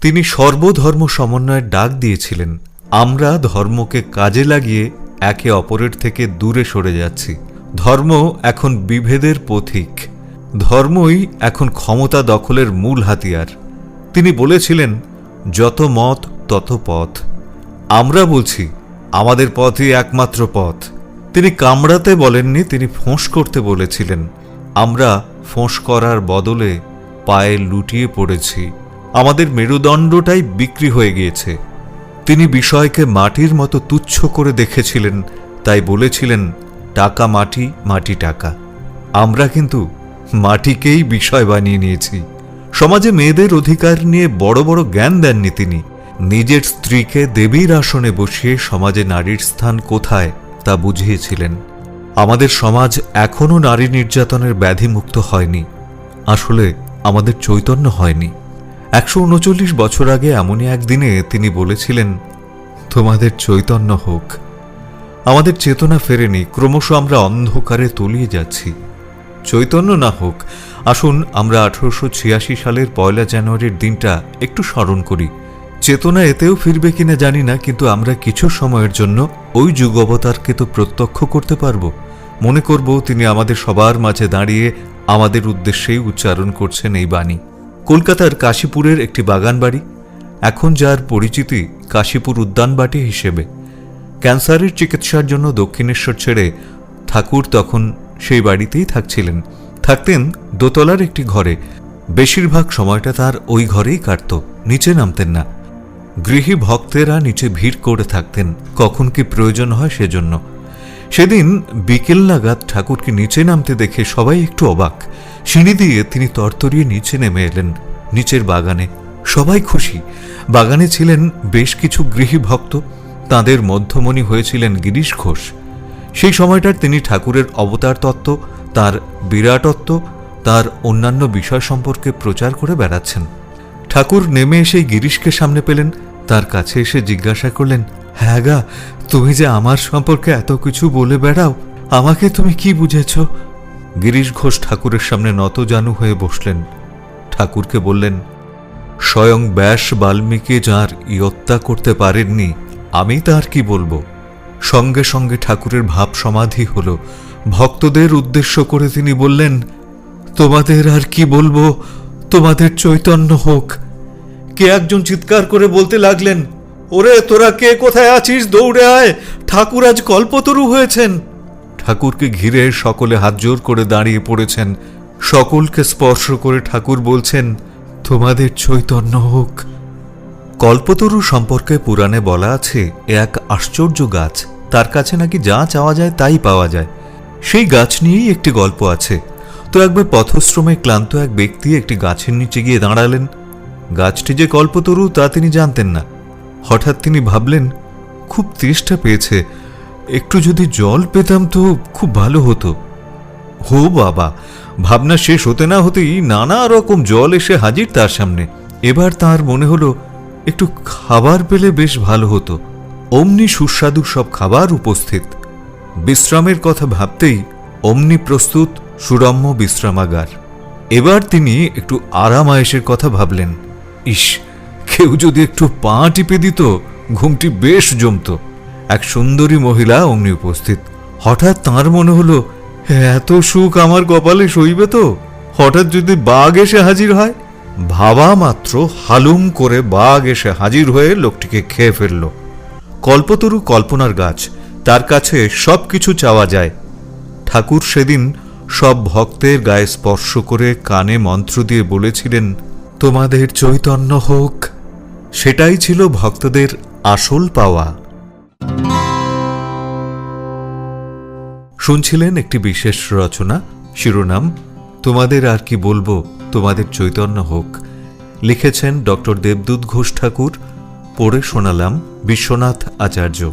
তিনি সর্বধর্ম সমন্বয়ের ডাক দিয়েছিলেন। আমরা ধর্মকে কাজে লাগিয়ে একে অপরের থেকে দূরে সরে যাচ্ছি। ধর্ম এখন বিভেদের পথিক। ধর্মই এখন ক্ষমতা দখলের মূল হাতিয়ার। তিনি বলেছিলেন, যত মত, তত পথ। আমরা বলছি, আমাদের পথই একমাত্র পথ। তিনি কামড়াতে বলেননি, তিনি ফোঁস করতে বলেছিলেন, আমরা ফোঁস করার বদলে পায়ে লুটিয়ে পড়েছি। আমাদের মেরুদণ্ডটাই বিক্রি হয়ে গিয়েছে। তিনি বিষয়কে মাটির মতো তুচ্ছ করে দেখেছিলেন, তাই বলেছিলেন, টাকা মাটি মাটি টাকা। আমরা কিন্তু মাটিকেই বিষয় বানিয়ে নিয়েছি। সমাজে মেয়েদের অধিকার নিয়ে বড় বড় জ্ঞান দেননি তিনি। নিজের স্ত্রীকে দেবীর আসনে বসিয়ে সমাজে নারীর স্থান কোথায় তা বুঝিয়েছিলেন। আমাদের সমাজ এখনও নারী নির্যাতনের ব্যাধিমুক্ত হয়নি। আসলে আমাদের চৈতন্য হয়নি। একশো উনচল্লিশ বছর আগে এমনই একদিনে তিনি বলেছিলেন, তোমাদের চৈতন্য হোক। আমাদের চেতনা ফেরেনি, ক্রমশ আমরা অন্ধকারে তলিয়ে যাচ্ছি। চৈতন্য না হোক, আসুন আমরা আঠারোশো ছিয়াশি সালের পয়লা জানুয়ারির দিনটা একটু স্মরণ করি। চেতনা এতেও ফিরবে কিনা জানি না, কিন্তু আমরা কিছু সময়ের জন্য ওই যুগ অবতারকে তো প্রত্যক্ষ করতে পারব। মনে করব তিনি আমাদের সবার মাঝে দাঁড়িয়ে আমাদের উদ্দেশ্যেই উচ্চারণ করছেন এই বাণী। কলকাতার কাশীপুরের একটি বাগান বাড়ি এখন যার পরিচিতি কাশীপুর উদ্যানবাটি হিসেবে। ক্যান্সারের চিকিৎসার জন্য দক্ষিণেশ্বর ছেড়ে ঠাকুর তখন সেই বাড়িতেই থাকছিলেন। থাকতেন দোতলার একটি ঘরে। বেশিরভাগ সময়টা তার ওই ঘরেই কাটত, নিচে নামতেন না। গৃহী ভক্তেরা নিচে ভিড় করে থাকতেন, কখন কি প্রয়োজন হয় সেজন্য। সেদিন বিকেল নাগাদ ঠাকুরকে নিচে নামতে দেখে সবাই একটু অবাক। সিঁড়ি দিয়ে তিনি তরতরিয়ে নিচে নেমে এলেন। নিচের বাগানে সবাই খুশি। বাগানে ছিলেন বেশ কিছু গৃহী ভক্ত। তাঁদের মধ্যমণি হয়েছিলেন গিরিশ ঘোষ। সেই সময়টার তিনি ঠাকুরের অবতার তত্ত্ব, তার বিরাটত্ব, তার অন্যান্য বিষয় সম্পর্কে প্রচার করে বেড়াচ্ছেন। ঠাকুর নেমে এসে গিরিশকে সামনে পেলেন। তার কাছে এসে জিজ্ঞাসা করলেন হ্যাঁ গা, তুমি যে আমার সম্পর্কে এত কিছু বলে বেড়াও, আমাকে তুমি কি বুঝেছ? গিরিশ ঘোষ ঠাকুরের সামনে নত নতজানু হয়ে বসলেন। ঠাকুরকে বললেন, স্বয়ং ব্যাস বাল্মীকি যাঁর ইয়ত্তা করতে পারেননি, আমি তার কি বলব? সঙ্গে সঙ্গে ঠাকুরের ভাব সমাধি হল। ভক্তদের উদ্দেশ্য করে তিনি বললেন, তোমাদের আর কি বলব? তোমাদের চৈতন্য হোক। কে একজন চিৎকার করে বলতে লাগলেন ওরে, তোরা কে? কোথায় আছিস? দৌড়ে আয়। ঠাকুর আজ কল্পতরু হয়েছেন। ঠাকুরকে ঘিরে সকলে হাত জোর করে দাঁড়িয়ে পড়েছেন। সকলকে স্পর্শ করে ঠাকুর বলছেন, তোমাদের চৈতন্য হোক। কল্পতরু সম্পর্কে পুরাণে বলা আছে এক আশ্চর্য গাছ। তার কাছে নাকি যা চাওয়া যায় তাই পাওয়া যায়। সেই গাছ নিয়েই একটি গল্প আছে। তো একবার পথশ্রমে ক্লান্ত এক ব্যক্তি একটি গাছের নিচে গিয়ে দাঁড়ালেন। গাছটি যে কল্পতরু তা তিনি জানতেন না। হঠাৎ তিনি ভাবলেন, খুব তেষ্টা পেয়েছে। একটু যদি জল পেতাম তো খুব ভালো হতো। হো বাবা, ভাবনা শেষ হতে না হতেই নানা রকম জল এসে হাজির তার সামনে। এবার তার মনে হলো, একটু খাবার পেলে বেশ ভালো হতো। অমনি সুস্বাদু সব খাবার উপস্থিত। বিশ্রামের কথা ভাবতেই অমনি প্রস্তুত সুরম্য বিশ্রামাগার। এবার তিনি একটু আরাম আয়েসের কথা ভাবলেন, ইস কেউ যদি একটু পা টিপে দিত, ঘুমটি বেশ জমতো। এক সুন্দরী মহিলা অমনি উপস্থিত। হঠাৎ তার মনে হলো, এত সুখ আমার কপালে সইবে তো। হঠাৎ যদি বাঘ এসে হাজির হয়? ভাবা মাত্র হালুম করে বাঘ এসে হাজির হয়ে লোকটিকে খেয়ে ফেলল। কল্পতরু কল্পনার গাছ, তার কাছে সব কিছু চাওয়া যায়। ঠাকুর সেদিন সব ভক্তের গায়ে স্পর্শ করে কানে মন্ত্র দিয়ে বলেছিলেন, তোমাদের চৈতন্য হোক সেটাই ছিল ভক্তদের আসল পাওয়া। শুনছিলেন একটি বিশেষ রচনা, শিরোনাম, তোমাদের আর কি বলব, তোমাদের চৈতন্য হোক। লিখেছেন ডক্টর দেবদূত ঘোষ ঠাকুর, পড়ে শোনালাম বিশ্বনাথ আচার্য।